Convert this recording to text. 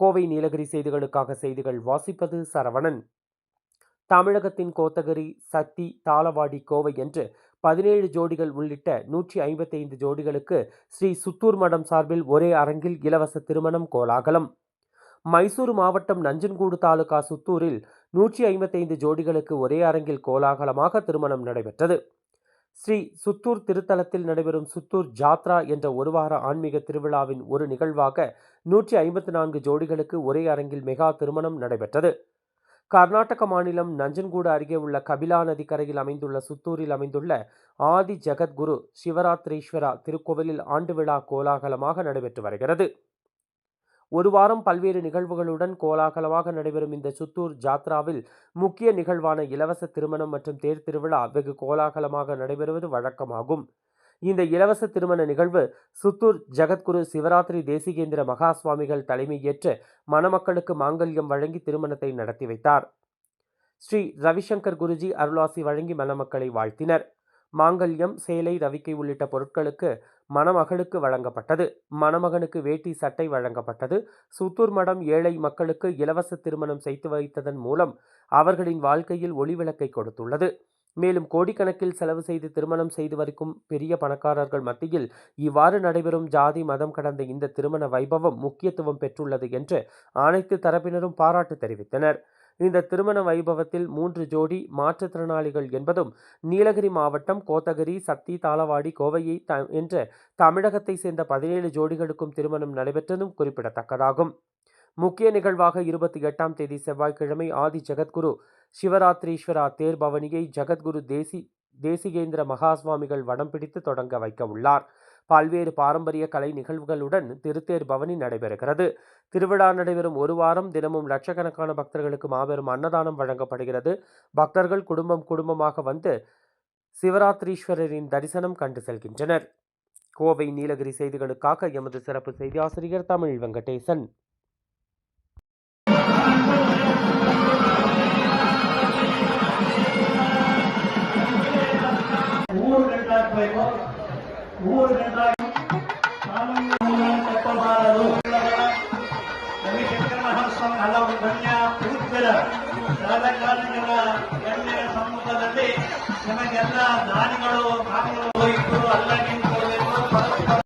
கோவை நீலகிரி செய்திகளுக்காக செய்திகள் வாசிப்பது சரவணன். தமிழகத்தின் கோத்தகிரி சக்தி தாளவாடி கோவை என்று பதினேழு ஜோடிகள் உள்ளிட்ட நூற்றி ஐம்பத்தைந்து ஜோடிகளுக்கு ஸ்ரீ சுத்தூர் மடம் சார்பில் ஒரே அரங்கில் இலவச திருமணம் கோலாகலம். மைசூர் மாவட்டம் நஞ்சன்கூடு தாலுகா சுத்தூரில் நூற்றி ஐம்பத்தைந்து ஜோடிகளுக்கு ஒரே அரங்கில் கோலாகலமாக திருமணம் நடைபெற்றது. ஸ்ரீ சுத்தூர் திருத்தலத்தில் நடைபெறும் சுத்தூர் ஜாத்ரா என்ற ஒரு வார ஆன்மீக திருவிழாவின் ஒரு நிகழ்வாக நூற்றி ஐம்பத்தி நான்கு ஜோடிகளுக்கு ஒரே அரங்கில் மெகா திருமணம் நடைபெற்றது. கர்நாடக மாநிலம் நஞ்சன்கூடு அருகே உள்ள கபிலா நதிக்கரையில் அமைந்துள்ள சுத்தூரில் அமைந்துள்ள ஆதி ஜெகத்குரு சிவராத்திரீஸ்வரா திருக்கோவிலில் ஆண்டு விழா கோலாகலமாக நடைபெற்று வருகிறது. ஒரு வாரம் பல்வேறு நிகழ்வுகளுடன் கோலாகலமாக நடைபெறும் இந்த சுத்தூர் ஜாத்ராவில் முக்கிய நிகழ்வான இலவச திருமணம் மற்றும் தேர் திருவிழா வெகு கோலாகலமாக நடைபெறுவது வழக்கமாகும். இந்த இலவச திருமண நிகழ்வு சுத்தூர் ஜெகத்குரு சிவராத்திரி தேசிகேந்திர மகா சுவாமிகள் தலைமையேற்று மணமக்களுக்கு மாங்கல்யம் வழங்கி திருமணத்தை நடத்தி வைத்தார். ஸ்ரீ ரவிசங்கர் குருஜி அருளாசி வழங்கி மணமக்களை வாழ்த்தினர். மாங்கல்யம் சேலை ரவிக்கை உள்ளிட்ட பொருட்களுக்கு மணமகளுக்கு வழங்கப்பட்டது. மணமகனுக்கு வேட்டி சட்டை வழங்கப்பட்டது. சுத்தூர் மடம் ஏழை மக்களுக்கு இலவச திருமணம் செய்து வைத்ததன் மூலம் அவர்களின் வாழ்க்கையில் ஒளிவிளக்கை கொடுத்துள்ளது. மேலும் கோடிக்கணக்கில் செலவு செய்து திருமணம் செய்து வரைக்கும் பெரிய பணக்காரர்கள் மத்தியில் இவ்வாறு நடைபெறும் ஜாதி மதம் கடந்த இந்த திருமண வைபவம் முக்கியத்துவம் பெற்றுள்ளது என்று அனைத்து தரப்பினரும் பாராட்டு தெரிவித்தனர். இந்த திருமண வைபவத்தில் மூன்று ஜோடி மாற்றுத்திறனாளிகள் என்பதும் நீலகிரி மாவட்டம் கோத்தகிரி சக்தி தாளவாடி கோவையை த என்ற தமிழகத்தை சேர்ந்த பதினேழு ஜோடிகளுக்கும் திருமணம் நடைபெற்றதும் குறிப்பிடத்தக்கதாகும். முக்கிய நிகழ்வாக இருபத்தி எட்டாம் தேதி செவ்வாய்க்கிழமை ஆதி ஜெகத்குரு சிவராத்திரீஸ்வரா தேர் பவனியை ஜெகத்குரு தேசி தேசிகேந்திர மகாஸ்வாமிகள் வடம் பிடித்து தொடங்க வைக்க உள்ளார் பல்வேறு பாரம்பரிய கலை நிகழ்வுகளுடன் திருத்தேர் பவனி நடைபெறுகிறது. திருவிழா நடைபெறும் ஒரு வாரம் தினமும் லட்சக்கணக்கான பக்தர்களுக்கு மாபெரும் அன்னதானம் வழங்கப்படுகிறது. பக்தர்கள் குடும்பம் குடும்பமாக வந்து சிவராத்திரீஸ்வரரின் தரிசனம் கண்டு செல்கின்றனர். கோவை நீலகிரி செய்திகளுக்காக எமது சிறப்பு செய்தி ஆசிரியர் தமிழ் வெங்கடேசன். ಊರು ಗಂಟಾಗಿ ಕಾನೂನುಗಳನ್ನು ತಪ್ಪಬಾರದು. ರವಿಶಂಕರ ಮಹಾಸ್ವಾಮಿ, ಹಲವು ಗಣ್ಯ ಪೂಜ್ಯರ ರಾಜಕಾರಣಿಗಳ ಗಣ್ಯರ ಸಮ್ಮುಖದಲ್ಲಿ ನಮಗೆಲ್ಲ ದಾನಿಗಳು ಕಾನೂನು